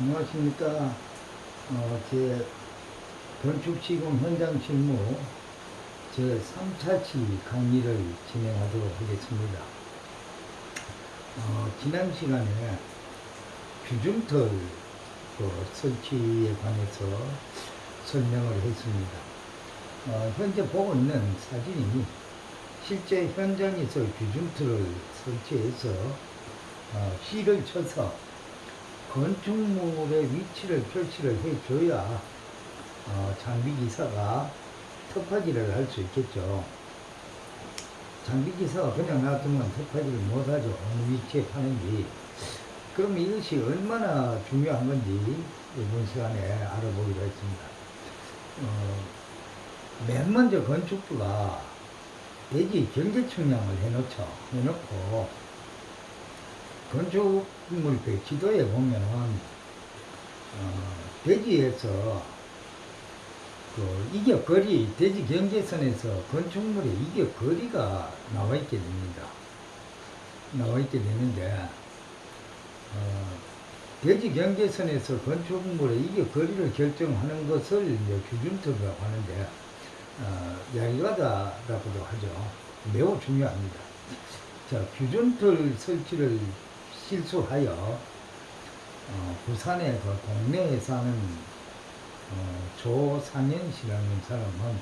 안녕하십니까. 어, 제 건축시공 현장 실무 제 3차치 강의를 진행하도록 하겠습니다. 어, 지난 시간에 규중털 그 설치에 관해서 설명을 했습니다. 어, 현재 보고 있는 사진이 실제 현장에서 규중틀을 설치해서 어, 실을 쳐서 건축물의 위치를 표시를 해줘야 어, 장비 기사가 터파지를 할수 있겠죠. 장비 기사가 그냥 놔두면 터파지를 못하죠. 어느 위치에 파는지. 그럼 이것이 얼마나 중요한 건지 이번 시간에 알아보기로 했습니다. 어, 맨 먼저 건축부가 대지 경계 측량을 해놓죠. 해놓고 건축물 그 지도에 보면은 어, 대지에서 그 이격거리 대지 경계선에서 건축물의 이격거리가 나와 있게 됩니다. 나와 있게 되는데 어, 대지 경계선에서 건축물의 이격거리를 결정하는 것을 이제 규준턱이라고 하는데 어, 야기가다라고도 하죠. 매우 중요합니다. 자, 규준틀 설치를 실수하여 어, 부산의 그 동네에 사는 어, 조상현 씨라는 사람은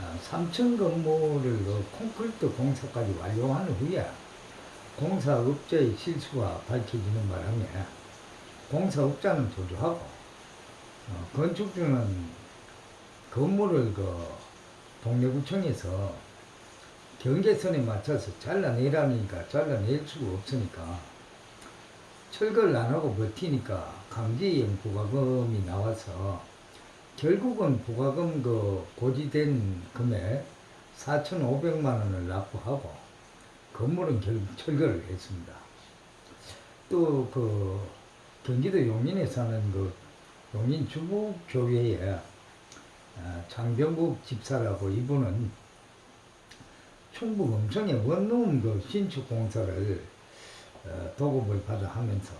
어, 3층 건물을 그 콘크리트 공사까지 완료한 후에 공사업자의 실수가 밝혀지는 바람에 공사업자는 도주하고 어, 건축주는 건물을 그 동래구청에서 경계선에 맞춰서 잘라내라니까 잘라낼 수가 없으니까 철거를 안 하고 버티니까 강제이행 부과금이 나와서 결국은 부과금 그 고지된 금액 4,500만 원을 납부하고 건물은 결국 철거를 했습니다. 또 그 경기도 용인에 사는 그 용인 주부교회에 아, 장병국 집사라고 이분은 충북 음성의 원룸 그 신축 공사를 어, 도급을 받아 하면서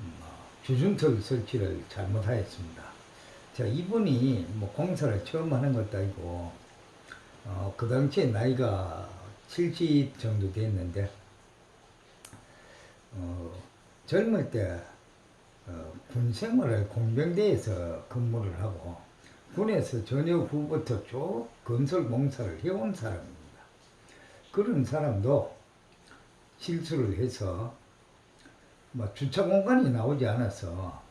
음, 어, 주중턱 설치를 잘못하였습니다. 자, 이분이 뭐 공사를 처음 하는 것도 아니고 어, 그 당시에 나이가 70 정도 됐는데 어, 젊을 때 어, 군 생활을 공병대에서 근무를 하고 군에서 전역 후부터 쭉 건설 공사를 해온 사람입니다. 그런 사람도 실수를 해서 뭐 주차 공간이 나오지 않아서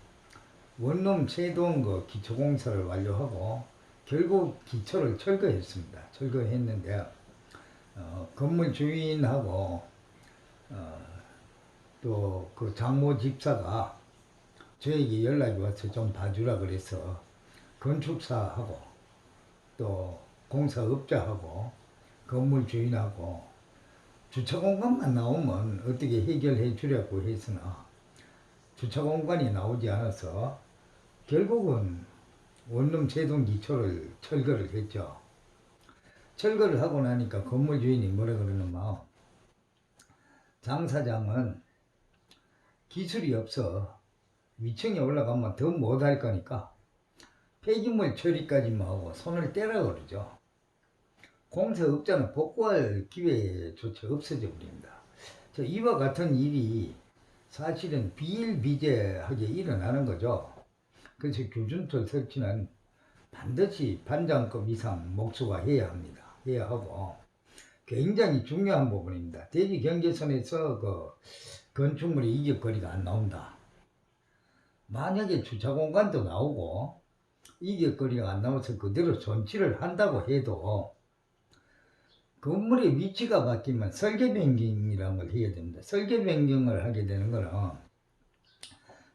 원룸 세동 그 기초 공사를 완료하고 결국 기초를 철거했습니다. 철거했는데 어, 건물 주인하고 어, 또그 장모 집사가 저에게 연락이 와서 좀 봐주라 그래서 건축사하고 또 공사업자하고 건물 주인하고 주차 공간만 나오면 어떻게 해결해 주려고 했으나 주차 공간이 나오지 않아서 결국은 원룸 제동 기초를 철거를 했죠. 철거를 하고 나니까 건물 주인이 뭐라 그러는 마음. 장 사장은 기술이 없어 위층에 올라가면 더 못할 거니까 폐기물 처리까지 만 하고 손을 떼라 그러죠. 공사업자는 복구할 기회조차 없어져 버립니다. 자, 이와 같은 일이 사실은 비일비재하게 일어나는 거죠. 그래서 규준틀 설치는 반드시 반장급 이상 목수가 해야 합니다. 해야 하고 굉장히 중요한 부분입니다. 대지 경계선에서 그 건축물의 이격 거리가 안 나온다. 만약에 주차 공간도 나오고 이격거리가 안 나와서 그대로 존치를 한다고 해도 건물의 위치가 바뀌면 설계 변경이라는 걸 해야 됩니다. 설계 변경을 하게 되는 거는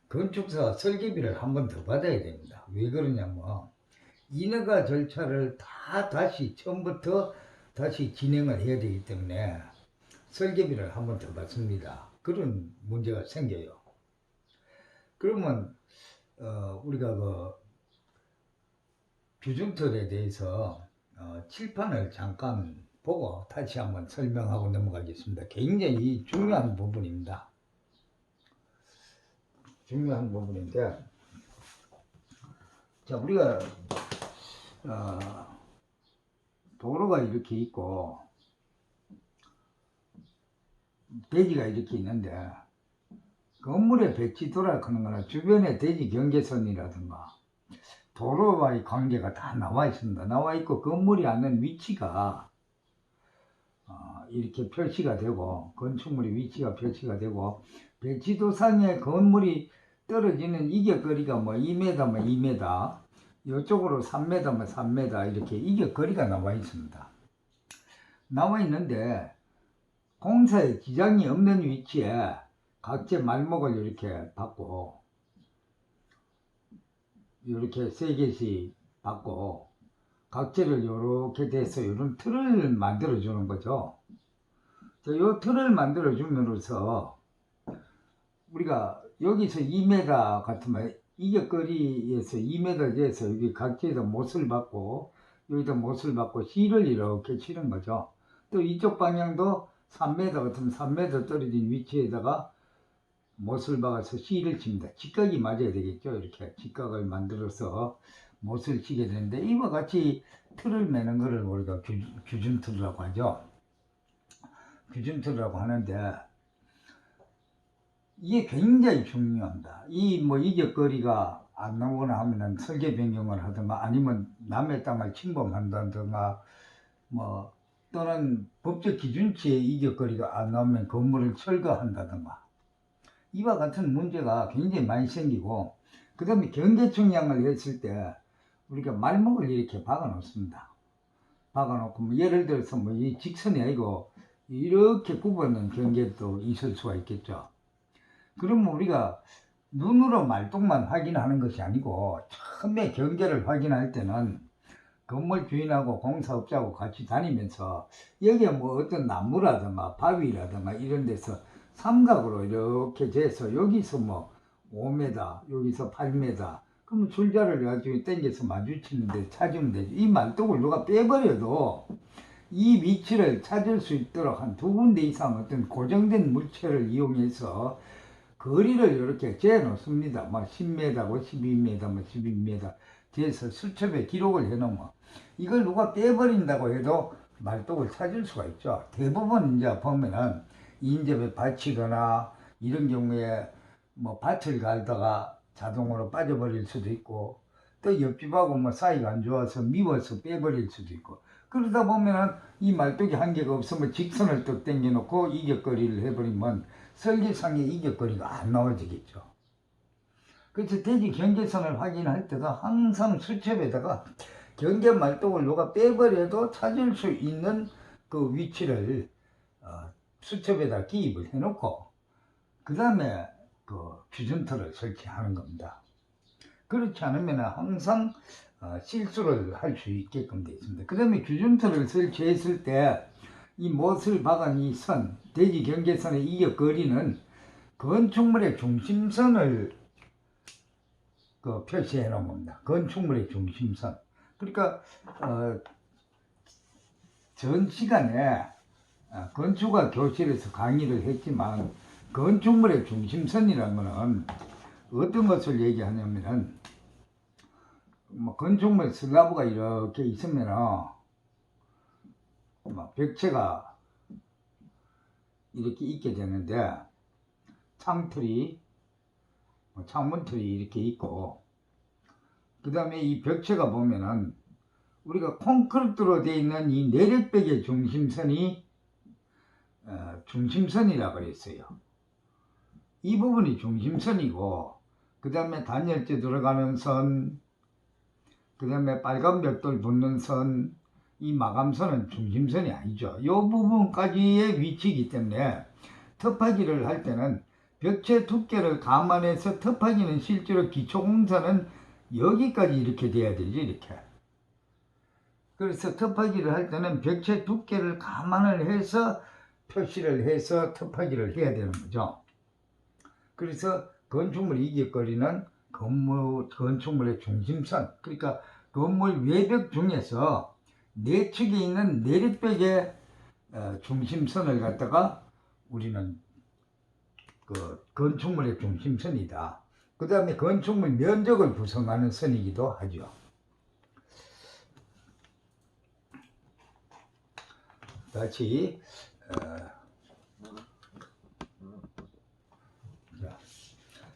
건축사 설계비를 한 번 더 받아야 됩니다. 왜 그러냐면 인허가 절차를 다 다시 처음부터 다시 진행을 해야 되기 때문에 설계비를 한 번 더 받습니다. 그런 문제가 생겨요. 그러면 어, 우리가 그 규중틀에 대해서 어, 칠판을 잠깐 보고 다시 한번 설명하고 넘어가겠습니다. 굉장히 중요한 부분입니다. 중요한 부분인데 자 우리가 어, 도로가 이렇게 있고 대지가 이렇게 있는데 건물에 배치도라 하는 거는 주변에 대지 경계선이라든가 도로와의 관계가 다 나와 있습니다. 나와 있고 건물이 앉는 위치가 어, 이렇게 표시가 되고 건축물의 위치가 표시가 되고 배치도상에 건물이 떨어지는 이격거리가 뭐 2m 뭐 2m 이쪽으로 3m 뭐 3m 이렇게 이격거리가 나와 있습니다. 나와 있는데 공사에 지장이 없는 위치에 각재 말목을 이렇게 받고 이렇게 세 개씩 받고 각재를 이렇게 돼서 이런 틀을 만들어 주는 거죠. 이 틀을 만들어 줌으로써 우리가 여기서 2m 같으면 이격거리에서 2m 돼서 여기 각재에다 못을 받고 여기다 못을 받고 실을 이렇게 치는 거죠. 또 이쪽 방향도 3m 같으면 3m 떨어진 위치에다가 못을 박아서 실을 칩니다. 직각이 맞아야 되겠죠. 이렇게 직각을 만들어서 못을 치게 되는데 이와 같이 틀을 매는 것을 우리가 규, 규준 틀이라고 하죠. 규준 틀이라고 하는데 이게 굉장히 중요합니다. 이 뭐 이격거리가 안 나오거나 하면은 설계 변경을 하든가 아니면 남의 땅을 침범한다든가 뭐 또는 법적 기준치의 이격거리가 안 나오면 건물을 철거한다든가 이와 같은 문제가 굉장히 많이 생기고 그 다음에 경계 측량을 했을 때 우리가 말목을 이렇게 박아 놓습니다. 박아 놓고 뭐 예를 들어서 뭐 이 직선이 아니고 이렇게 굽어놓은 경계도 있을 수가 있겠죠. 그러면 우리가 눈으로 말뚝만 확인하는 것이 아니고 처음에 경계를 확인할 때는 건물 주인하고 공사업자하고 같이 다니면서 여기에 뭐 어떤 나무라든가 바위라든가 이런 데서 삼각으로 이렇게 재서 여기서 뭐 5m, 여기서 8m 그러면 줄자를 가지고 당겨서 마주치는데 찾으면 되죠. 이 말뚝을 누가 빼버려도 이 위치를 찾을 수 있도록 한 두 군데 이상 어떤 고정된 물체를 이용해서 거리를 이렇게 재어 놓습니다. 뭐 10m, 뭐 12m, 뭐 12m 재서 수첩에 기록을 해 놓으면 이걸 누가 빼버린다고 해도 말뚝을 찾을 수가 있죠. 대부분 이제 보면은 인접에 받치거나 이런 경우에 뭐 밭을 갈다가 자동으로 빠져버릴 수도 있고 또 옆집하고 뭐 사이가 안 좋아서 미워서 빼버릴 수도 있고 그러다 보면은 이 말뚝이 한계가 없으면 직선을 뚝 당겨놓고 이격거리를 해버리면 설계상의 이격거리가 안 나와지겠죠. 그래서 대지 경계선을 확인할 때도 항상 수첩에다가 경계 말뚝을 누가 빼버려도 찾을 수 있는 그 위치를 어, 수첩에다 기입을 해놓고 그 다음에 그 규준터를 설치하는 겁니다. 그렇지 않으면 항상 어, 실수를 할 수 있게끔 되어 있습니다. 그 다음에 규준터를 설치했을 때 이 못을 박은 이 선, 대지 경계선의 이격 거리는 건축물의 중심선을 그 표시해 놓은 겁니다. 건축물의 중심선. 그러니까 어, 전 시간에 어, 건축학 교실에서 강의를 했지만 건축물의 중심선이라는 것은 어떤 것을 얘기하냐면은 뭐 건축물 슬라브가 이렇게 있으면은 뭐 벽체가 이렇게 있게 되는데 창틀이 뭐 창문틀이 이렇게 있고 그 다음에 이 벽체가 보면은 우리가 콘크리트로 되어 있는 이 내력벽의 중심선이 어, 중심선이라고 그랬어요. 이 부분이 중심선이고 그 다음에 단열재 들어가는 선, 그 다음에 빨간 벽돌 붙는 선, 이 마감선은 중심선이 아니죠. 이 부분까지의 위치이기 때문에 터파기를 할 때는 벽체 두께를 감안해서 터파기는 실제로 기초공사는 여기까지 이렇게 돼야 되지 이렇게. 그래서 터파기를 할 때는 벽체 두께를 감안을 해서 표시를 해서 터파기를 해야 되는 거죠. 그래서 건축물 이격거리는 건물, 건축물의 중심선, 그러니까 건물 외벽 중에서 내측에 있는 내립벽의 어, 중심선을 갖다가 우리는 그 건축물의 중심선이다. 그 다음에 건축물 면적을 구성하는 선이기도 하죠. 다시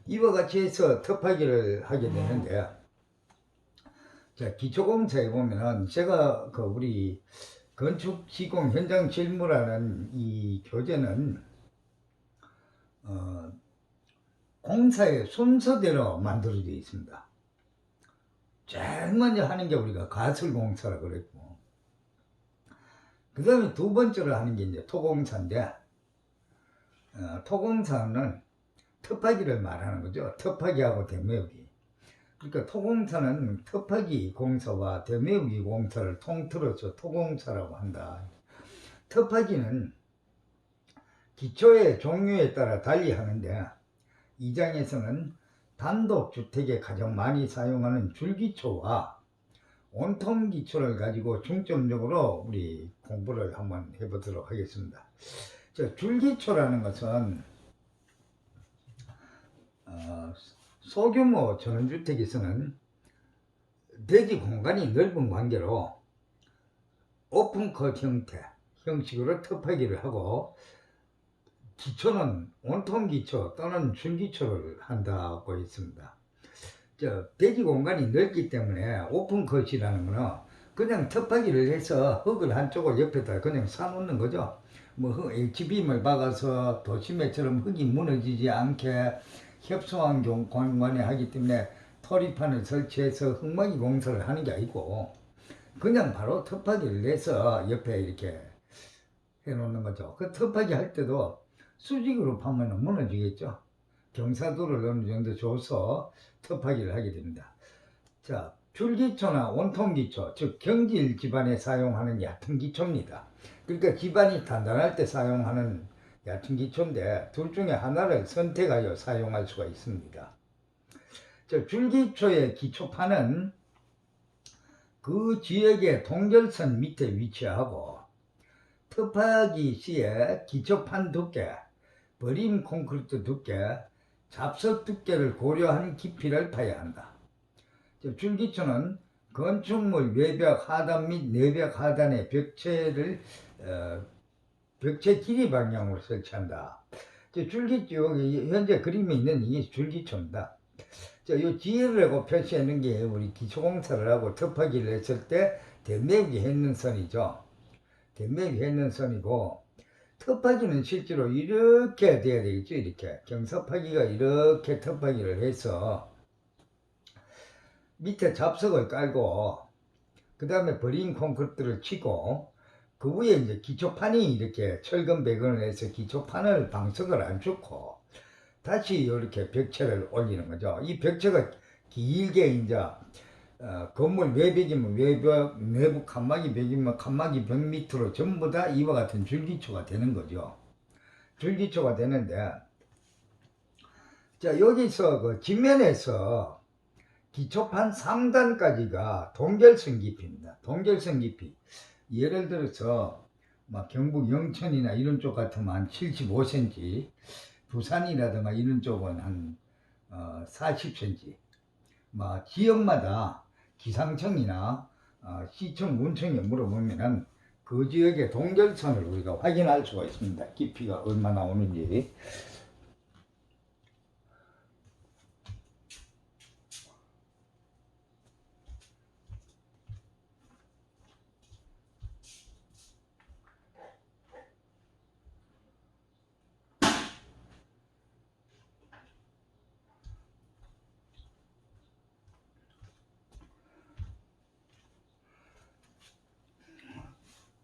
이와 같이 해서 터파기를 하게 되는데 자 기초공사에 보면은 제가 그 우리 건축 시공 현장 실무라는 이 교재는 어, 공사의 순서대로 만들어져 있습니다. 제일 먼저 하는 게 우리가 가설공사라 그랬고, 그 다음에 두 번째로 하는 게 이제 토공사인데, 어, 토공사는 터파기를 말하는 거죠. 터파기하고 대매우기. 그러니까 토공사는 터파기 공사와 대매우기 공사를 통틀어서 토공사라고 한다. 터파기는 기초의 종류에 따라 달리 하는데, 이 장에서는 단독 주택에 가장 많이 사용하는 줄기초와 온통 기초를 가지고 중점적으로 우리 공부를 한번 해보도록 하겠습니다. 자, 줄기초라는 것은 어, 소규모 전원주택에서는 대지 공간이 넓은 관계로 오픈컷 형태 형식으로 터파기를 하고 기초는 온통 기초 또는 줄기초를 한다고 했습니다. 저 대지 공간이 넓기 때문에 오픈컷이라는 거는 그냥 텃밭기를 해서 흙을 한쪽을 옆에다 그냥 사놓는 거죠. 뭐 흙, 지빔을 박아서 도심에처럼 흙이 무너지지 않게 협소한 경- 공간에 하기 때문에 토리판을 설치해서 흙막이 공사를 하는 게 아니고 그냥 바로 텃밭기를 내서 옆에 이렇게 해놓는 거죠. 그 텃밭기 할 때도 수직으로 파면 무너지겠죠. 경사도를 어느 정도 줘서 텃밭기를 하게 됩니다. 자, 줄기초나 온통기초, 즉 경질 집안에 사용하는 얕은 기초입니다. 그러니까 집안이 단단할 때 사용하는 얕은 기초인데 둘 중에 하나를 선택하여 사용할 수가 있습니다. 자, 줄기초의 기초판은 그 지역의 동결선 밑에 위치하고 터파기 시에 기초판 두께, 버림 콘크리트 두께, 잡석 두께를 고려한 깊이를 파야 한다. 저 줄기초는 건축물 외벽 하단 및 내벽 하단의 벽체를 어, 벽체 길이 방향으로 설치한다. 저 줄기초 현재 그림에 있는 이게 줄기초입니다. 저이 지혜라고 놓은 게 우리 기초공사를 하고 터파기를 했을 때 대매기 했는 선이죠. 대매기 했는 선이고 텃파기는 실제로 이렇게 돼야 되겠죠 이렇게 경사파기가 이렇게 텃파기를 해서 밑에 잡석을 깔고 그 다음에 버린 콘크리트를 치고 그 위에 이제 기초판이 이렇게 철근 배건을 해서 기초판을 방석을 안 줍고 다시 이렇게 벽체를 올리는 거죠 이 벽체가 길게 이제 어, 건물 외벽이면 외벽, 내부 칸막이 벽이면 칸막이 벽 밑으로 전부 다 이와 같은 줄기초가 되는 거죠. 줄기초가 되는데, 자, 여기서 그 뒷면에서 기초판 상단까지가 동결선 깊이입니다. 동결선 깊이. 예를 들어서, 막 경북 영천이나 이런 쪽 같으면 한 75cm, 부산이라든가 이런 쪽은 한 어, 40cm. 뭐 지역마다 기상청이나 어, 시청 문청에 물어보면은 그 지역의 동결선을 우리가 확인할 수가 있습니다. 깊이가 얼마나 오는지.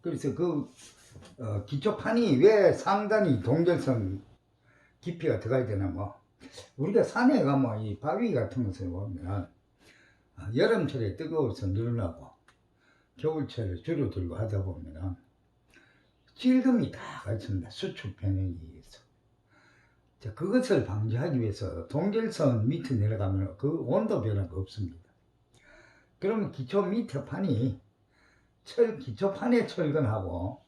그래서 그 어, 기초판이 왜 상단이 동결선 깊이가 들어가야 되나 뭐. 우리가 산에 가면 이 바위 같은 것을 보면 어, 여름철에 뜨거워서 늘어나고 겨울철에 줄어들고 하다 보면 찔금이 다 있습니다. 수축 변형에 의해서. 자, 그것을 방지하기 위해서 동결선 밑에 내려가면 그 온도 변화가 없습니다. 그러면 기초 밑에 판이 철 기초판에 철근하고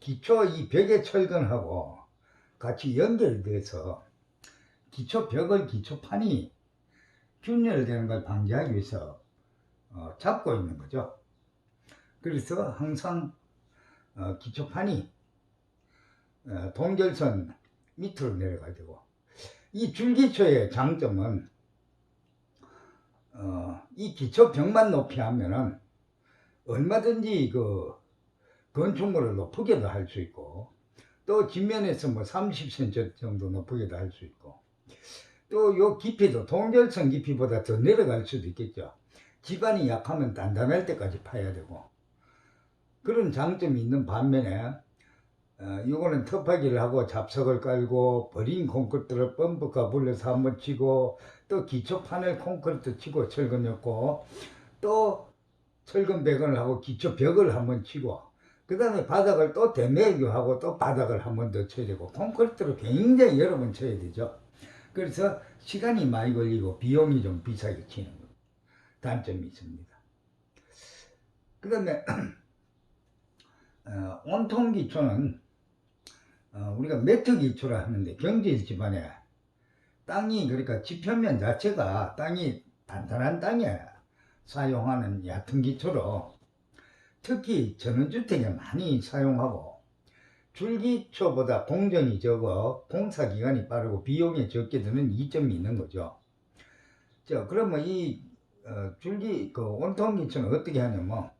기초 이 벽에 철근하고 같이 연결돼서 기초 벽을 기초판이 균열되는 걸 방지하기 위해서 어, 잡고 있는 거죠. 그래서 항상 어, 기초판이 어, 동결선 밑으로 내려가야 되고 이 줄기초의 장점은 어, 이 기초 벽만 높이 하면은 얼마든지 그 건축물을 높게도 할 수 있고 또 뒷면에서 뭐 30cm 정도 높게도 할 수 있고 또 요 깊이도 동결선 깊이보다 더 내려갈 수도 있겠죠. 집안이 약하면 단단할 때까지 파야 되고 그런 장점이 있는 반면에 어, 이거는 터파기를 하고 잡석을 깔고 버린 콘크리트를 펌프가 불려서 한번 치고 또 기초판을 콘크리트 치고 철근 엮고 또 철근 배건을 하고 기초 벽을 한번 치고 그 다음에 바닥을 또 대매교하고 또 바닥을 한 번 더 쳐야 되고 콘크리트를 굉장히 여러 번 쳐야 되죠. 그래서 시간이 많이 걸리고 비용이 좀 비싸게 치는 거 단점이 있습니다. 그 다음에 어, 온통 기초는 어, 우리가 매트 기초라 하는데 경제 집안에 땅이 그러니까 지표면 자체가 땅이 단단한 땅에 사용하는 얕은 기초로 특히 전원주택에 많이 사용하고 줄기초보다 공정이 적어 공사 기간이 빠르고 비용이 적게 드는 이점이 있는 거죠. 자, 그러면 이 어, 줄기 그 온통 기초는 어떻게 하냐면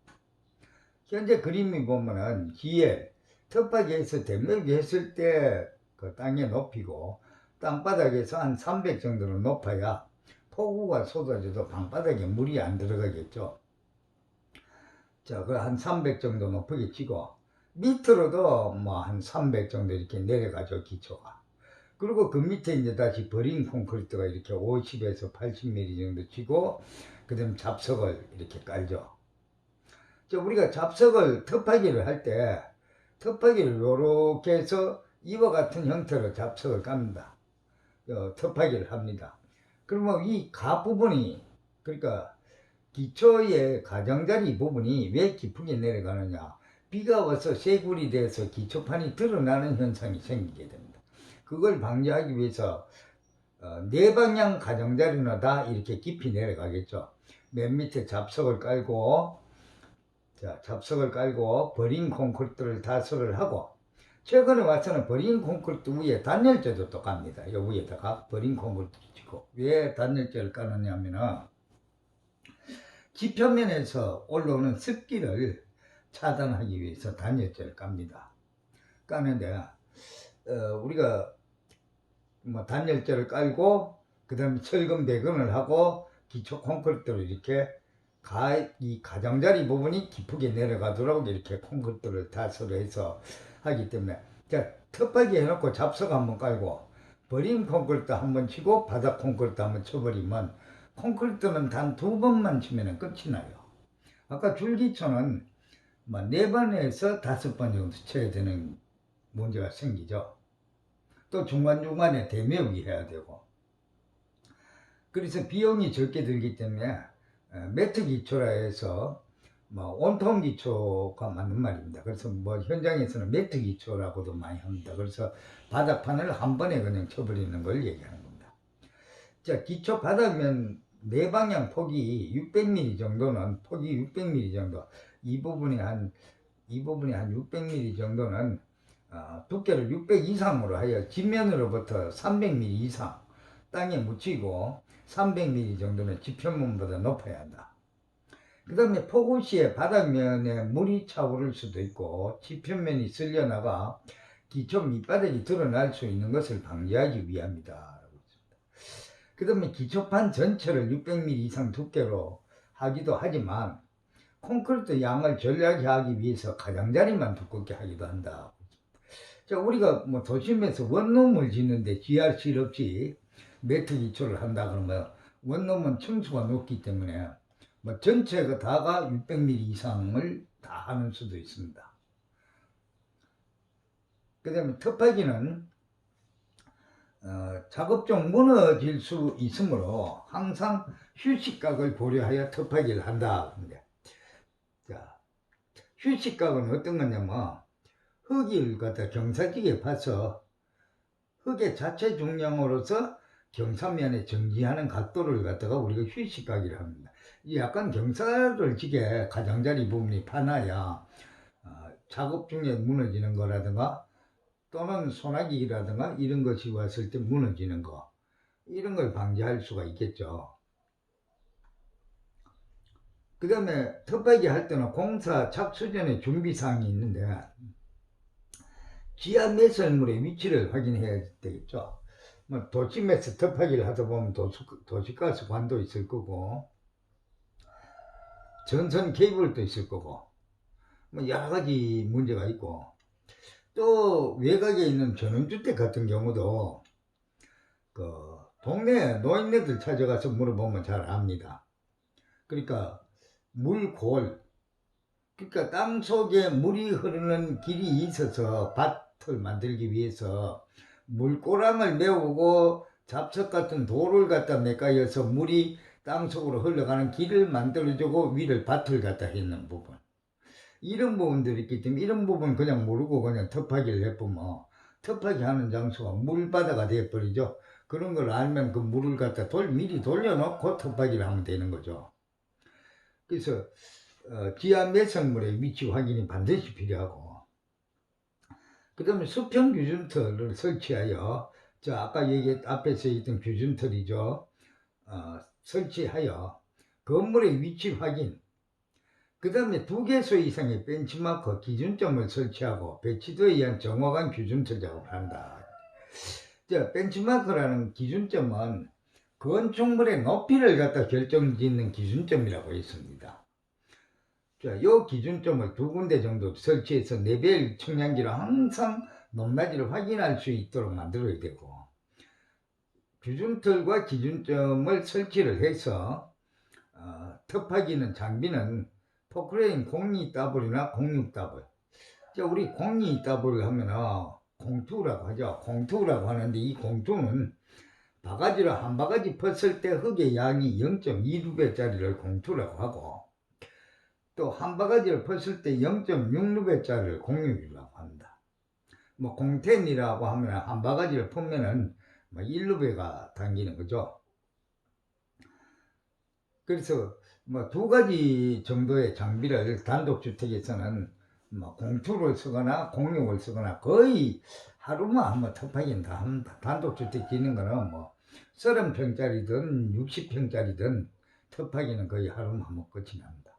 현재 그림이 보면은 기에 텃밭에서 대매기 했을 때 그 땅의 높이고 땅바닥에서 한 300 정도는 높아야 폭우가 쏟아져도 방바닥에 물이 안 들어가겠죠. 자, 그 한 300 정도 높게 치고 밑으로도 뭐 한 300 정도 이렇게 내려가죠, 기초가. 그리고 그 밑에 이제 다시 버린 콘크리트가 이렇게 50에서 80mm 정도 치고 그 다음 잡석을 이렇게 깔죠. 자, 우리가 잡석을 텃파기를 할때 텃파기를 요렇게 해서 이와 같은 형태로 잡석을 깝니다. 어, 텃파기를 합니다. 그러면 이 가 부분이 그러니까 기초의 가장자리 부분이 왜 깊게 내려가느냐 비가 와서 쇠굴이 돼서 기초판이 드러나는 현상이 생기게 됩니다. 그걸 방지하기 위해서 어, 네 방향 가장자리는 다 이렇게 깊이 내려가겠죠. 맨 밑에 잡석을 깔고 자 잡석을 깔고 버린 콘크리트를 다설을 하고 최근에 와서는 버린 콘크리트 위에 단열재도 또 갑니다. 요 위에다가 버린 콘크리트 치고 왜 단열재를 까느냐면은 지표면에서 올라오는 습기를 차단하기 위해서 단열재를 깝니다. 까는데 어, 우리가 뭐 단열재를 깔고 그 다음에 철근 배건을 하고 기초 콘크리트를 이렇게 가, 이 가장자리 부분이 깊게 내려가도록 이렇게 콘크리트를 다설을 해서 하기 때문에 자 텃밭에 해놓고 잡석 한번 깔고 버린 콘크리트 한 번 치고 바닥 콘크리트 한 번 쳐버리면 콘크리트는 단 두 번만 치면 끝이 나요. 아까 줄기초는 뭐네 번에서 다섯 번 정도 쳐야 되는 문제가 생기죠. 또 중간중간에 대매우기 해야 되고. 그래서 비용이 적게 들기 때문에 어, 매트 기초라 해서 뭐 온통 기초가 맞는 말입니다. 그래서 뭐 현장에서는 매트 기초라고도 많이 합니다. 그래서 바닥판을 한 번에 그냥 쳐버리는 걸 얘기하는 겁니다. 자, 기초 바닥면 네 방향 폭이 600mm 정도는 폭이 600mm 정도 이 부분이 한 이 부분이 한 600mm 정도는 어, 두께를 600 이상으로 하여 뒷면으로부터 300mm 이상 땅에 묻히고 300mm 정도는 지표면보다 높아야 한다. 그 다음에 폭우 시에 바닥면에 물이 차오를 수도 있고 지표면이 쓸려나가 기초 밑바닥이 드러날 수 있는 것을 방지하기 위함이다. 그 다음에 기초판 전체를 600mm 이상 두께로 하기도 하지만 콘크리트 양을 전략하게 하기 위해서 가장자리만 두껍게 하기도 한다. 자, 우리가 뭐 도심에서 원룸을 짓는데 GRC 없이 매트 기초를 한다 그러면 원룸은 층수가 높기 때문에 뭐 전체가 다가 600mm 이상을 다 하는 수도 있습니다. 그 다음에 텃파기는 어, 작업 중 무너질 수 있으므로 항상 휴식각을 고려하여 텃파기를 한다. 근데 자, 휴식각은 어떤 거냐면 흙을 갖다 경사지게 파서 흙의 자체 중량으로서 경사면에 정지하는 각도를 갖다가 우리가 휴식각이라 합니다. 이 약간 경사를 지게 가장자리 부분이 파나야 어, 작업 중에 무너지는 거라든가 또는 소나기라든가 이런 것이 왔을 때 무너지는 거 이런 걸 방지할 수가 있겠죠. 그 다음에 텃밭이 할 때는 공사 착수 전에 준비사항이 있는데 지하 매설물의 위치를 확인해야 되겠죠. 뭐 도심에서 텃밭을 하다 보면 도시, 도시가스 관도 있을 거고 전선 케이블도 있을 거고 뭐 여러 가지 문제가 있고 또 외곽에 있는 전원주택 같은 경우도 그 동네 노인네들 찾아가서 물어보면 잘 압니다. 그러니까 물골 그러니까 땅 속에 물이 흐르는 길이 있어서 밭을 만들기 위해서 물고랑을 메우고 잡석 같은 돌을 갖다 메까여서 물이 땅 속으로 흘러가는 길을 만들어주고 위를 밭을 갖다 했는 부분. 이런 부분들이 있기 때문에 이런 부분 그냥 모르고 그냥 텃밭기를 해보면 텃밭기 하는 장소가 물바다가 되어버리죠. 그런 걸 알면 그 물을 갖다 돌 미리 돌려놓고 텃밭기를 하면 되는 거죠. 그래서 어, 지하 매성물의 위치 확인이 반드시 필요하고. 그 다음에 수평 규준틀을 설치하여 저 아까 얘기 앞에서 있던 규준틀이죠. 어, 설치하여 건물의 위치 확인 그 다음에 두 개소 이상의 벤치마커 기준점을 설치하고 배치도에 의한 정확한 규준틀 작업을 한다 자, 벤치마크라는 기준점은 건축물의 높이를 갖다 결정짓는 기준점이라고 있습니다. 자, 이 기준점을 두 군데 정도 설치해서 레벨 청량기로 항상 높낮이를 확인할 수 있도록 만들어야 되고 기준틀과 기준점을 설치를 해서 어, 톱하기는 장비는 포크레인 02W나 06W 자, 우리 02W 하면은 공투라고 하죠. 공투라고 하는데 이 공투는 바가지로 한 바가지 폈을 때 흙의 양이 0.2루베짜리를 공투라고 하고 또 한 바가지를 폈을 때 0.6루베짜리를 공유라고 합니다. 뭐 공텐이라고 하면 한 바가지를 풀면은 뭐 1루베가 당기는 거죠. 그래서 뭐 두 가지 정도의 장비를 단독주택에서는 뭐 공투를 쓰거나 공용을 쓰거나 거의 하루만 한번 텃밭이는 다 합니다. 단독주택 짓는 거는 뭐 30평짜리든 60평짜리든 텃밭이는 거의 하루만 한번 끝이 납니다.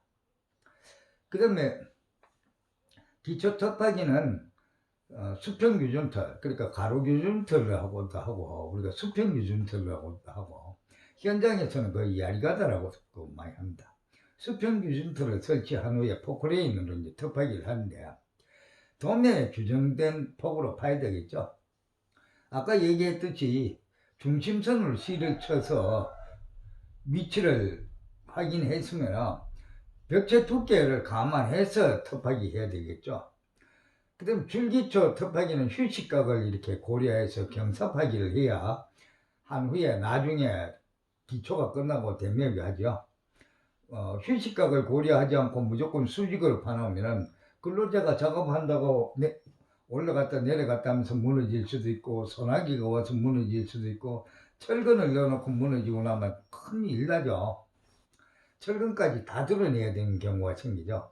그 다음에 기초 텃밭이는 어, 수평 규준틀 그러니까 가로 규준틀을 하고도 하고 우리가 수평 규준틀을 하고도 하고 현장에서는 거의 야리가다라고 많이 합니다. 수평 규준틀을 설치한 후에 포크레인으로 이제 텃밭기를 하는데 도면에 규정된 폭으로 파야 되겠죠. 아까 얘기했듯이 중심선으로 실을 쳐서 위치를 확인했으면 벽체 두께를 감안해서 텃밭기 해야 되겠죠. 그 다음 줄기초 텃밭기는 휴식각을 이렇게 고려해서 경사파기를 해야 한 후에 나중에 기초가 끝나고 대명이 하죠. 어, 휴식각을 고려하지 않고 무조건 수직으로 파놓으면은 근로자가 작업한다고 내, 올라갔다 내려갔다 하면서 무너질 수도 있고 소나기가 와서 무너질 수도 있고 철근을 넣어놓고 무너지고 나면 큰일 나죠. 철근까지 다 드러내야 되는 경우가 생기죠.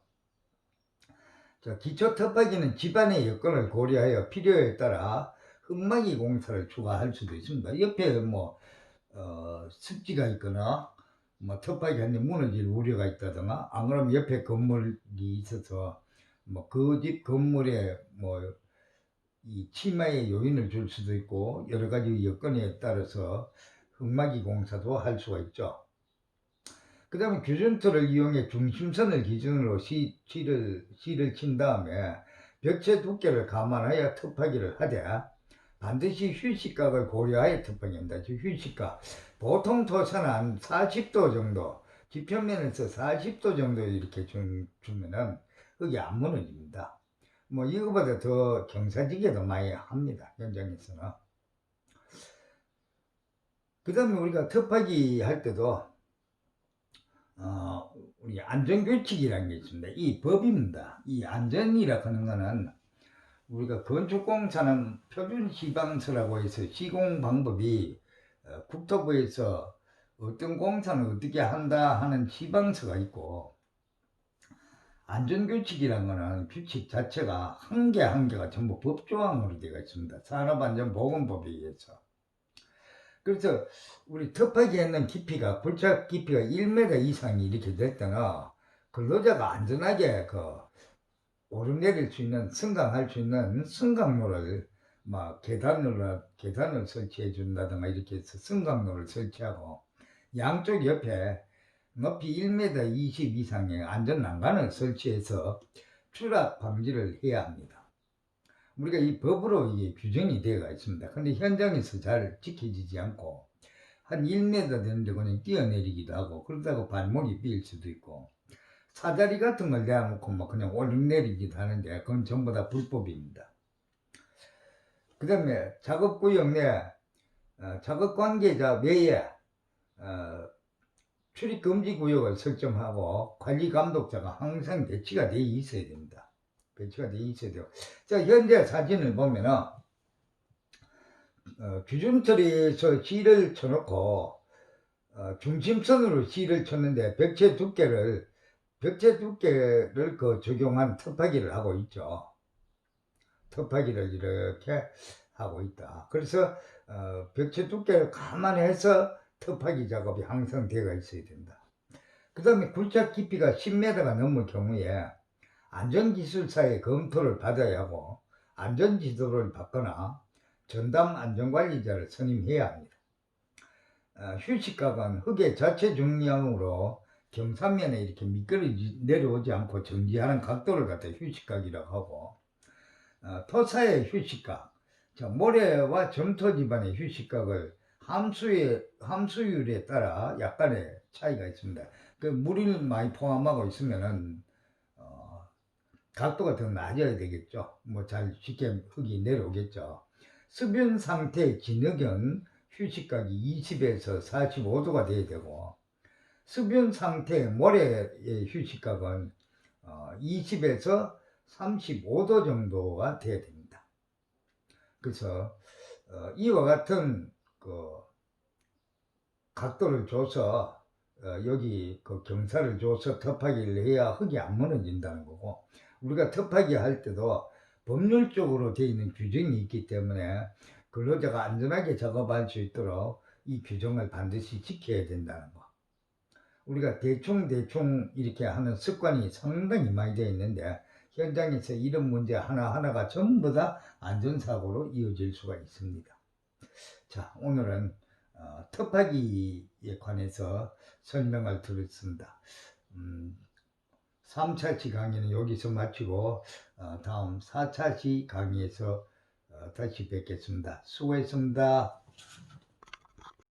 자, 기초 텃밭기는 집안의 여건을 고려하여 필요에 따라 흙막이 공사를 추가할 수도 있습니다. 옆에 뭐 어, 습지가 있거나 뭐 텃밭이 한데 무너질 우려가 있다거나 안 그러면 옆에 건물이 있어서 뭐 그 집 건물에 뭐 이 치마에 요인을 줄 수도 있고 여러 가지 여건에 따라서 흙막이 공사도 할 수가 있죠. 그 다음에 규준틀을 이용해 중심선을 기준으로 시, 실을, 실을 친 다음에 벽체 두께를 감안하여 텃밭기를 하되 반드시 휴식각을 고려하여 텃밭기합니다. 휴식각. 보통 토사는 한 40도 정도, 지평면에서 40도 정도 이렇게 주, 주면은 그게 안 무너집니다. 뭐 이거보다 더 경사지게도 많이 합니다. 현장에서는. 그 다음에 우리가 텃밭기 할 때도 어, 우리 안전규칙이라는 게 있습니다. 이 법입니다. 이 안전이라 하는 거는 우리가 건축공사는 표준 시방서라고 해서 시공 방법이 어, 국토부에서 어떤 공사는 어떻게 한다 하는 지방서가 있고 안전규칙이라는 거는 규칙 자체가 한 개 한 개가 전부 법조항으로 되어 있습니다. 산업안전보건법에 의해서. 그래서 우리 터파기에 있는 깊이가 굴착 깊이가 1m 이상이 이렇게 될 때는 근로자가 안전하게 그 오르내릴 수 있는 승강할 수 있는 승강로를 막 계단을 계단을 설치해 준다든가 이렇게 해서 승강로를 설치하고 양쪽 옆에 높이 1m 20 이상의 안전 난간을 설치해서 추락 방지를 해야 합니다. 우리가 이 법으로 이게 규정이 되어 있습니다. 근데 현장에서 잘 지켜지지 않고 한 1m 되는데 그냥 뛰어내리기도 하고 그러다가 발목이 삐일 수도 있고 사다리 같은 걸 내놓고 막 그냥 오르내리기도 하는데 그건 전부 다 불법입니다. 그 다음에 작업구역 내 어, 작업 관계자 외에 어, 출입 금지 구역을 설정하고 관리 감독자가 항상 배치가 돼 있어야 됩니다. 배치가 돼 있어야 돼요. 자, 현재 사진을 보면은 어, 규준처리에서 실을 쳐놓고 어, 중심선으로 실을 쳤는데 벽체 두께를 벽체 두께를 그 적용한 텃파기를 하고 있죠. 텃파기를 이렇게 하고 있다. 그래서 어, 벽체 두께를 감안해서 텃파기 작업이 항상 되어 있어야 된다. 그 다음에 굴착 깊이가 10m가 넘을 경우에 안전기술사의 검토를 받아야 하고 안전지도를 받거나 전담 안전관리자를 선임해야 합니다. 어, 휴식각은 흙의 자체 중량으로 경사면에 이렇게 미끄러지 내려오지 않고 정지하는 각도를 갖다 휴식각이라고 하고 어, 토사의 휴식각, 자, 모래와 점토 지반의 휴식각을 함수의 함수율에 따라 약간의 차이가 있습니다. 그 물을 많이 포함하고 있으면은 어, 각도가 더 낮아야 되겠죠. 뭐 잘 쉽게 흙이 내려오겠죠. 수변 상태 진흙은 휴식각이 20에서 45도가 돼야 되고 수변 상태 모래의 휴식각은 어, 20에서 35도 정도가 돼야 됩니다. 그래서 어, 이와 같은 그 각도를 줘서 어, 여기 그 경사를 줘서 텃파기를 해야 흙이 안 무너진다는 거고 우리가 텃파기 할 때도 법률적으로 되어 있는 규정이 있기 때문에 근로자가 안전하게 작업할 수 있도록 이 규정을 반드시 지켜야 된다는 거. 우리가 대충 대충 이렇게 하는 습관이 상당히 많이 되어 있는데 현장에서 이런 문제 하나하나가 전부 다 안전사고로 이어질 수가 있습니다. 자, 오늘은 어, 텃파기에 관해서 설명을 드렸습니다. 음, 3차시 강의는 여기서 마치고 어, 다음 4차시 강의에서 어, 다시 뵙겠습니다. 수고했습니다.